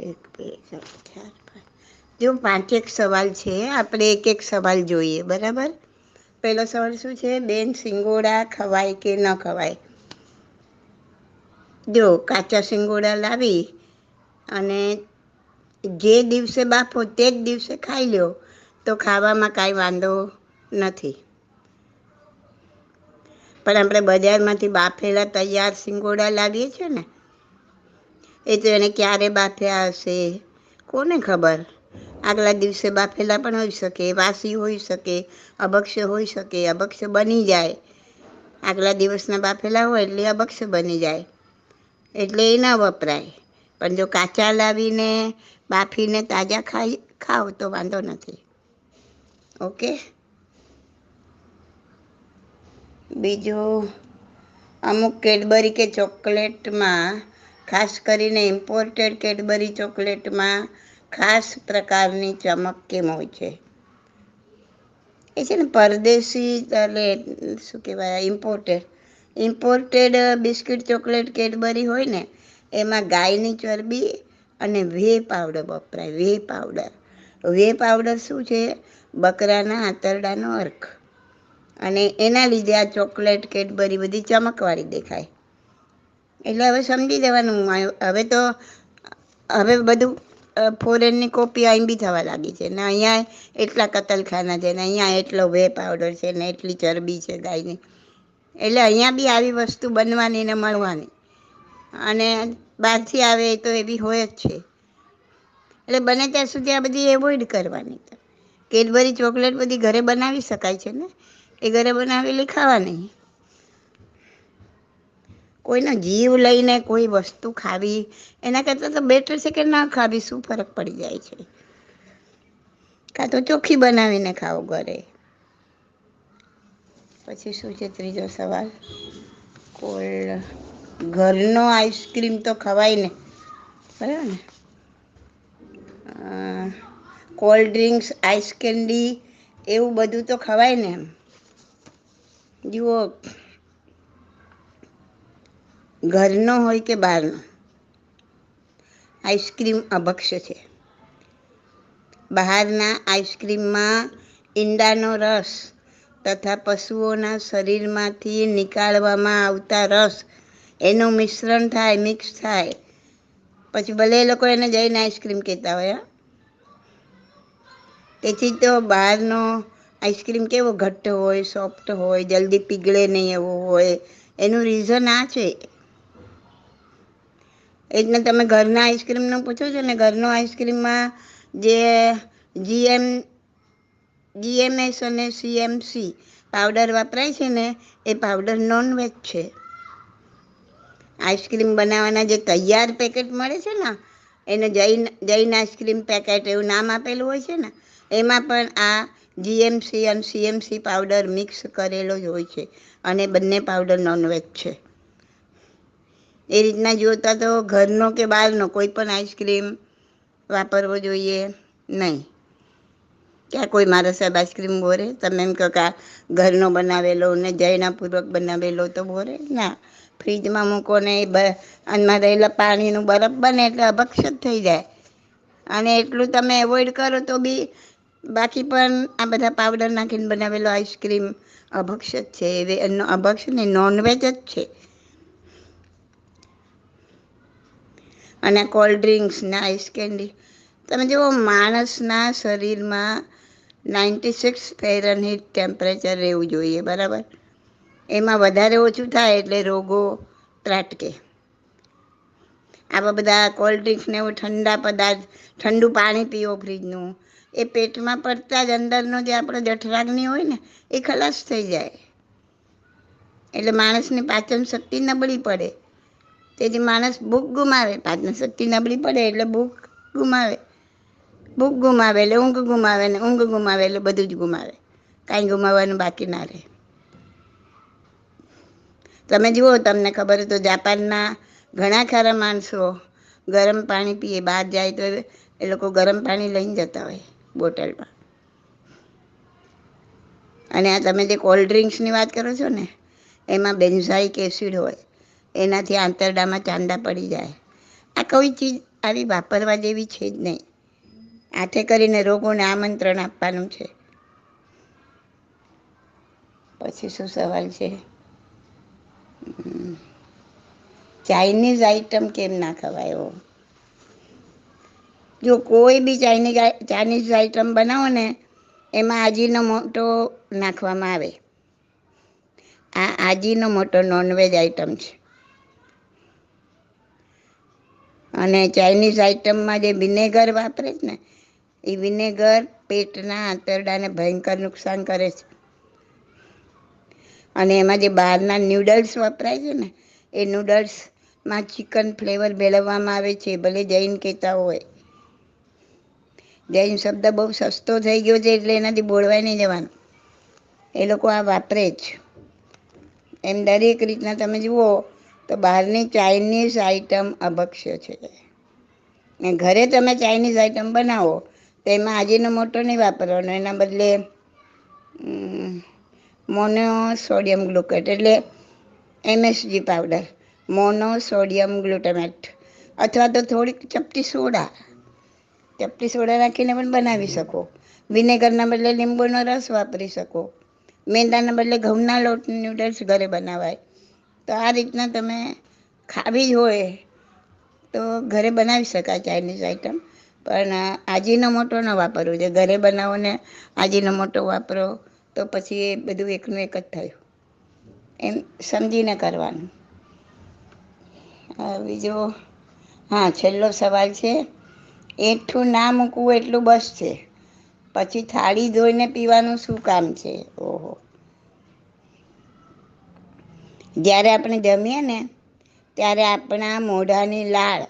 એક, બે, ત્રણ, ચાર, પાંચ. જો પાંચેક સવાલ છે, આપણે એક એક સવાલ જોઈએ, બરાબર? પહેલો સવાલ શું છે? બેન સિંગોડા ખવાય કે ન ખવાય? જો કાચા સિંગોડા લાવી અને જે દિવસે બાફો તે જ દિવસે ખાઈ લ્યો, તો ખાવામાં કાંઈ વાંધો નથી. પણ આપણે બજારમાંથી બાફેલા તૈયાર સિંગોડા લાવીએ છીએ ને એ તો એને ક્યારે બાફ્યા હશે કોને ખબર? આગલા દિવસે બાફેલા પણ હોઈ શકે, વાસી હોઈ શકે અભક્ષ્ય હોઈ શકે અભક્ષ્ય બની જાય. આગલા દિવસના બાફેલા હોય એટલે અભક્ષ્ય બની જાય. એટલે એ ના વપરાય. પણ જો કાચા લાવીને, બાફીને તાજા ખાઈ, ખાવ તો વાંધો નથી. ઓકે? બીજું, અમુક કેડબરી કે ચોકલેટમાં ખાસ કરીને ઇમ્પોર્ટેડ કેડબરી ચોકલેટમાં ખાસ પ્રકારની ચમક કેમ હોય છે? એ છે ને પરદેશી એટલે શું કહેવાય imported imported biscuit chocolate Cadbury હોય ને, એમાં ગાયની ચરબી અને વે પાવડર વપરાય, વે પાવડર. વે પાવડર શું છે? બકરાના આંતરડાનો અર્ક. અને એના લીધે આ ચોકલેટ કેડબરી બધી ચમકવાળી દેખાય. એટલે હવે સમજી લેવાનું. હવે તો, હવે બધું ફોરેનની કોપી અહીં બી થવા લાગી છે. ને અહીંયા એટલા કતલખાના છે, ને અહીંયા એટલો વે પાવડર છે, ને એટલી ચરબી છે ગાયની. એટલે અહીંયા બી આવી વસ્તુ બનવાની ને મળવાની. અને બહારથી આવે તો એવી હોય જ છે. એટલે બને ત્યાં સુધી આ બધી એવોઈડ કરવાની. કેડબરી ચોકલેટ બધી ઘરે બનાવી શકાય છે ને? એ ઘરે બનાવેલી ખાવાની. કોઈનો જીવ લઈને કોઈ વસ્તુ ખાવી, એના કરતાં તો બેટર છે કે ના ખાવી, શું ફરક પડી જાય છે? કાં તો ચોખ્ખી બનાવીને ખાઓ ઘરે. પછી શું છે ત્રીજો સવાલ? કોલ્ડ ઘરનો આઈસ્ક્રીમ તો ખવાય ને. બરાબર ને? કોલ્ડ ડ્રિંક્સ, આઈસ કેન્ડી, એવું બધું તો ખવાય ને એમ. જુઓ ઘરનો હોય કે બહારનો? આઈસ્ક્રીમ અભક્ષ્ય છે. બહારના આઈસ્ક્રીમમાં ઈંડાનો રસ તથા પશુઓના શરીરમાંથી નીકાળવામાં આવતા રસ, એનું મિશ્રણ થાય, મિક્સ થાય. પછી ભલે એ લોકો એને જઈને આઈસ્ક્રીમ કહેતા હોય તેથી તો બહારનો આઈસ્ક્રીમ કેવો ઘટ્ટ હોય, સોફ્ટ હોય, જલ્દી પીગળે નહીં એવો હોય. એનું રીઝન આ છે. એટલે તમે ઘરના આઈસ્ક્રીમનું પૂછો છો ને, ઘરનો આઈસ્ક્રીમમાં જે જીએમ જીએમએસ અને સીએમસી પાવડર વપરાય છે ને, એ પાવડર નોનવેજ છે. આઈસ્ક્રીમ બનાવવાના જે તૈયાર પેકેટ મળે છે ને, એને જૈન જૈન આઈસ્ક્રીમ પેકેટ એવું નામ આપેલું હોય છે ને, એમાં પણ આ જીએમસી અને સીએમસી પાવડર મિક્સ કરેલો જ હોય છે, અને બંને પાવડર નોનવેજ છે. એ રીતના જોતા તો ઘરનો કે બહારનો કોઈ પણ આઈસ્ક્રીમ વાપરવો જોઈએ નહીં. ક્યાં કોઈ મારા સાહેબ આઈસ્ક્રીમ બોરે? તમે એમ કહો કે ઘરનો બનાવેલો ને જૈનાપૂર્વક બનાવેલો તો બોરે? ના. ફ્રીજમાં મૂકો ને એ અનમાં રહેલા પાણીનું બરફ બને એટલે અભક્ષત થઈ જાય. અને એટલું તમે એવોઈડ કરો તો બી બાકી પણ આ બધા પાવડર નાખીને બનાવેલો આઈસ્ક્રીમ અભક્ષ જ છે અભક્ષ ને નોનવેજ જ છે. અને કોલ્ડ ડ્રિંક્સ ને આઈસ કેન્ડી તમે જુઓ, માણસના શરીરમાં નાઇન્ટી સિક્સ ફેરનહીટ ટેમ્પરેચર રહેવું જોઈએ, બરાબર? એમાં વધારે ઓછું થાય એટલે રોગો ત્રાટકે. આવા બધા કોલ્ડ ડ્રિંક્સ ને એવું ઠંડા પદાર્થ, ઠંડુ પાણી પીવો ફ્રીજનું એ પેટમાં પડતા જ અંદરનો જે આપણો જઠરાગ્નિ હોય ને, એ ખલાસ થઈ જાય. એટલે માણસની પાચન શક્તિ નબળી પડે. તેથી માણસ ભૂખ ગુમાવે. પાંચને શક્તિ નબળી પડે એટલે ભૂખ ગુમાવે. ભૂખ ગુમાવે એટલે ઊંઘ ગુમાવે ને ઊંઘ ગુમાવે એટલે બધું જ ગુમાવે. કાંઈ ગુમાવવાનું બાકી ના રહે. તમે જુઓ, તમને ખબર તો જાપાનના ઘણા ખરા માણસો ગરમ પાણી પીએ, બહાર જાય તો એ લોકો ગરમ પાણી લઈને જતા હોય બોટલમાં. અને આ તમે જે કોલ્ડ ડ્રિંક્સની વાત કરો છો ને, એમાં બેન્ઝાઇક એસિડ હોય. એનાથી આંતરડામાં ચાંદા પડી જાય. આ કોઈ ચીજ આવી વાપરવા જેવી છે જ નહીં. આથે કરીને રોગોને આમંત્રણ આપવાનું છે. પછી શું સવાલ છે? ચાઇનીઝ આઈટમ કેમ ના ખવાય એવો જો કોઈ બી ચાઇનીઝ ચાઇનીઝ આઈટમ બનાવો ને, એમાં આજીનો મોટો નાખવામાં આવે. આ આજીનો મોટો નોનવેજ આઈટમ છે. અને ચાઇનીઝ આઈટમમાં જે વિનેગર વાપરે છે ને, એ વિનેગર પેટના આંતરડાને ભયંકર નુકસાન કરે છે. અને એમાં જે બહારના નૂડલ્સ વપરાય છે ને, એ નૂડલ્સમાં ચિકન ફ્લેવર મેળવવામાં આવે છે, ભલે જૈન કહેતા હોય. જૈન શબ્દ બહુ સસ્તો થઈ ગયો છે, એટલે એનાથી બોલવાય નહીં જવાનું. એ લોકો આ વાપરે જ. એમ દરેક રીતના તમે જુઓ તો બહારની ચાઇનીઝ આઈટમ અભક્ષ્ય છે. ને ઘરે તમે ચાઇનીઝ આઈટમ બનાવો, તો એમાં આજીનો મોટો નહીં વાપરવાનો, એના બદલે મોનો સોડિયમ ગ્લુકેટ એટલે MSG powder mono sodium glutamate, અથવા તો થોડીક ચપટી સોડા ચપટી સોડા નાખીને પણ બનાવી શકો. વિનેગરના બદલે લીંબુનો રસ વાપરી શકો. મેંદાના બદલે ઘઉંના લોટ નૂડલ્સ ઘરે બનાવાય. તો આ રીતના તમે ખાવી હોય તો ઘરે બનાવી શકાય ચાઇનીઝ આઈટમ પણ આજીનો મોટો ન વાપરવો જોઈએ. ઘરે બનાવો ને આજીનો મોટો વાપરો તો પછી એ બધું એકનું એક જ થયું. એમ સમજીને કરવાનું. બીજો, હા, છેલ્લો સવાલ છે. એઠું ના મૂકવું એટલું બસ છે. પછી થાળી ધોઈને પીવાનું શું કામ છે? ઓહો. જ્યારે આપણે જમીએ ને, ત્યારે આપણા મોઢાની લાળ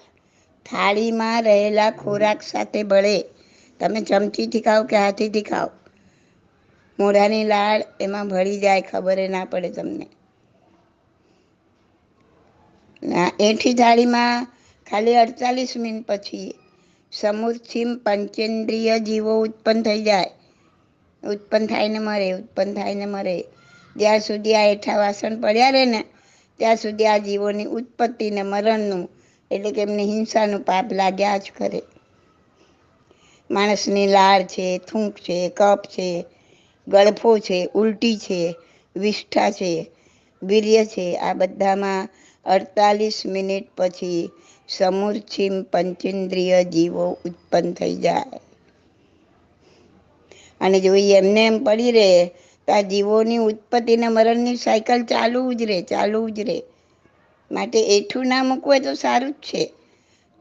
થાળીમાં રહેલા ખોરાક સાથે ભળે તમે ચમચીથી ખાઓ કે હાથીથી ખાઓ? મોઢાની લાળ એમાં ભળી જાય, ખબર ના પડે તમને. એઠી થાળીમાં ખાલી અડતાલીસ મિનિટ પછી સમુરથીમ પંચેન્દ્રિય જીવો ઉત્પન્ન થઈ જાય. ઉત્પન્ન થાયને મરે, ઉત્પન્ન થાયને મરે. જ્યાં સુધી આ હેઠા વાસણ પડ્યા રહે ને, ત્યાં સુધી આ જીવોની ઉત્પત્તિ ને મરણનું, એટલે કે એમને હિંસાનું પાપ લાગ્યા જ કરે. માણસની લાળ છે, થૂંક છે કપ છે, ગળફો છે, ઉલટી છે, વિષ્ઠા છે, વીર્ય છે, આ બધામાં અડતાલીસ મિનિટ પછી સમૂર્છિમ પંચેન્દ્રિય જીવો ઉત્પન્ન થઈ જાય. અને જો એમને એમ પડી રહે તો આ જીવોની ઉત્પત્તિ ને મરણની સાયકલ ચાલુ જ રહે, ચાલુ જ રહે. માટે એઠું ના મૂકવું તો સારું જ છે.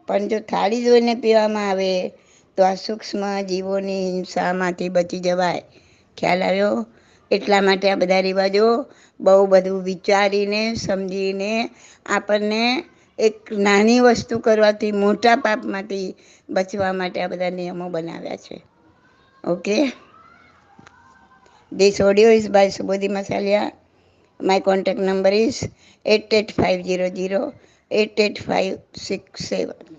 પણ જો થાળી જોઈને પીવામાં આવે, તો આ સૂક્ષ્મ જીવોની હિંસામાંથી બચી જવાય. ખ્યાલ આવ્યો? એટલા માટે આ બધા રિવાજો બહુ બધું વિચારીને, સમજીને આપણને એક નાની વસ્તુ કરવાથી મોટા પાપમાંથી બચવા માટે આ બધા નિયમો બનાવ્યા છે. Okay? This audio is by Subodhi Masalia. My contact number is 88500 88567.